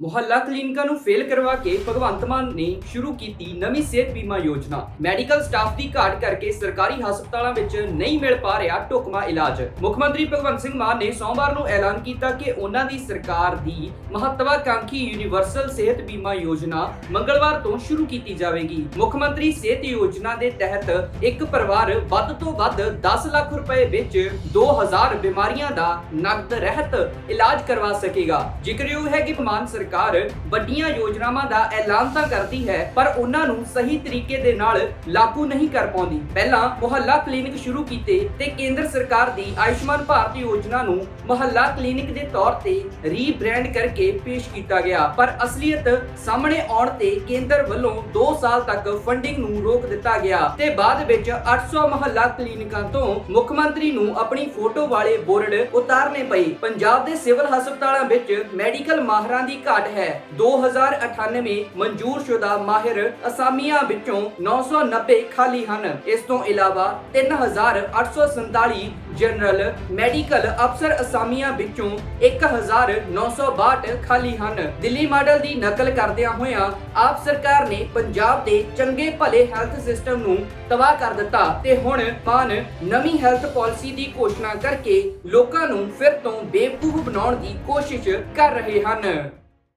ਮੁਹੱਲਾ ਕਲੀਨਿਕਾਂ ਨੂੰ ਫੇਲ ਕਰਵਾ ਕੇ ਭਗਵੰਤ ਮਾਨ ਨੇ ਸ਼ੁਰੂ ਕੀਤੀ ਨਵੀਂ ਸਿਹਤ ਬੀਮਾ ਯੋਜਨਾ। ਮੈਡੀਕਲ ਸਟਾਫ ਦੀ ਘਾਟ ਕਰਕੇ ਸਰਕਾਰੀ ਹਸਪਤਾਲਾਂ ਵਿੱਚ ਨਹੀਂ ਮਿਲ ਪਾ ਰਿਹਾ ਢੁਕਮਾ ਇਲਾਜ। ਮੁੱਖ ਮੰਤਰੀ ਭਗਵੰਤ ਸਿੰਘ ਮਾਨ ਨੇ ਸੋਮਵਾਰ ਨੂੰ ਐਲਾਨ ਕੀਤਾ ਕਿ ਉਹਨਾਂ ਦੀ ਸਰਕਾਰ ਦੀ ਮਹੱਤਵਾਕਾਂਖੀ ਯੂਨੀਵਰਸਲ ਸਿਹਤ ਬੀਮਾ ਯੋਜਨਾ ਮੰਗਲਵਾਰ ਤੋਂ ਸ਼ੁਰੂ ਕੀਤੀ ਜਾਵੇਗੀ। ਮੁੱਖ ਮੰਤਰੀ ਸਿਹਤ ਯੋਜਨਾ ਦੇ ਤਹਿਤ ਇੱਕ ਪਰਿਵਾਰ ਵੱਧ ਤੋਂ ਵੱਧ 10 ਲੱਖ ਰੁਪਏ ਵਿੱਚ 2000 ਬਿਮਾਰੀਆਂ ਦਾ ਨਕਦ ਰਹਿਤ ਇਲਾਜ ਕਰਵਾ ਸਕੇਗਾ। ਜ਼ਿਕਰਯੋਗ ਹੈ ਕਿ ਮਾਨ ਸਰਕਾਰ ਸਰਕਾਰ ਵੱਡੀਆਂ ਯੋਜਨਾਵਾਂ ਦਾ ਐਲਾਨ ਤਾਂ ਕਰਦੀ ਹੈ, ਪਰ ਉਹਨਾਂ ਨੂੰ ਸਹੀ ਤਰੀਕੇ ਦੇ ਨਾਲ ਲਾਗੂ ਨਹੀਂ ਕਰ ਪਾਉਂਦੀ। ਪਹਿਲਾਂ ਮੁਹੱਲਾ ਕਲੀਨਿਕ ਸ਼ੁਰੂ ਕੀਤੇ ਤੇ ਕੇਂਦਰ ਸਰਕਾਰ ਦੀ ਆਯੁਸ਼ਮਾਨ ਭਾਰਤ ਯੋਜਨਾ ਨੂੰ ਮੁਹੱਲਾ ਕਲੀਨਿਕ ਦੇ ਤੌਰ ਤੇ ਰੀਬ੍ਰਾਂਡ ਕਰਕੇ ਪੇਸ਼ ਕੀਤਾ ਗਿਆ, ਪਰ ਅਸਲੀਅਤ ਸਾਹਮਣੇ ਆਉਣ ਤੇ ਕੇਂਦਰ ਵੱਲੋਂ 2 ਸਾਲ ਤੱਕ ਫੰਡਿੰਗ ਨੂੰ ਰੋਕ ਦਿੱਤਾ ਗਿਆ ਤੇ ਬਾਅਦ ਵਿੱਚ 800 ਮੁਹੱਲਾ ਕਲੀਨਿਕਾਂ ਤੋਂ ਮੁੱਖ ਮੰਤਰੀ ਨੂੰ ਆਪਣੀ ਫੋਟੋ ਵਾਲੇ ਬੋਰਡ ਉਤਾਰਨੇ ਪਏ। ਪੰਜਾਬ ਦੇ ਸਿਵਲ ਹਸਪਤਾਲਾਂ ਵਿੱਚ ਮੈਡੀਕਲ ਮਾਹਰਾਂ ਦੀ ਘਾਟ ਹੈ। 2098 ਮਨਜ਼ੂਰਸ਼ੁਦਾ ਮਾਹਿਰ ਅਸਾਮੀਆਂ ਵਿੱਚੋਂ 990 ਖਾਲੀ ਹਨ। ਇਸ ਤੋਂ ਇਲਾਵਾ 3847 ਜਨਰਲ, ਮੈਡੀਕਲ ਅਫਸਰ ਅਸਾਮੀਆਂ ਵਿੱਚੋਂ 1962 ਖਾਲੀ ਹਨ। ਦਿੱਲੀ ਮਾਡਲ ਦੀ ਨਕਲ ਕਰਦਿਆਂ ਹੋਇਆਂ ਆਪ ਸਰਕਾਰ ਨੇ ਪੰਜਾਬ ਦੇ ਚੰਗੇ ਭਲੇ ਹੈਲਥ ਸਿਸਟਮ ਨੂੰ ਤਬਾਹ ਕਰ ਦਿੱਤਾ ਤੇ ਹੁਣ ਮਾਨ ਨਵੀਂ ਹੈਲਥ ਪਾਲਿਸੀ ਦੀ ਘੋਸ਼ਣਾ ਕਰਕੇ ਲੋਕਾਂ ਨੂੰ ਫਿਰ ਤੋਂ ਬੇਵਕੂਫ ਬਣਾਉਣ ਦੀ ਕੋਸ਼ਿਸ਼ ਕਰ ਰਹੇ ਹਨ।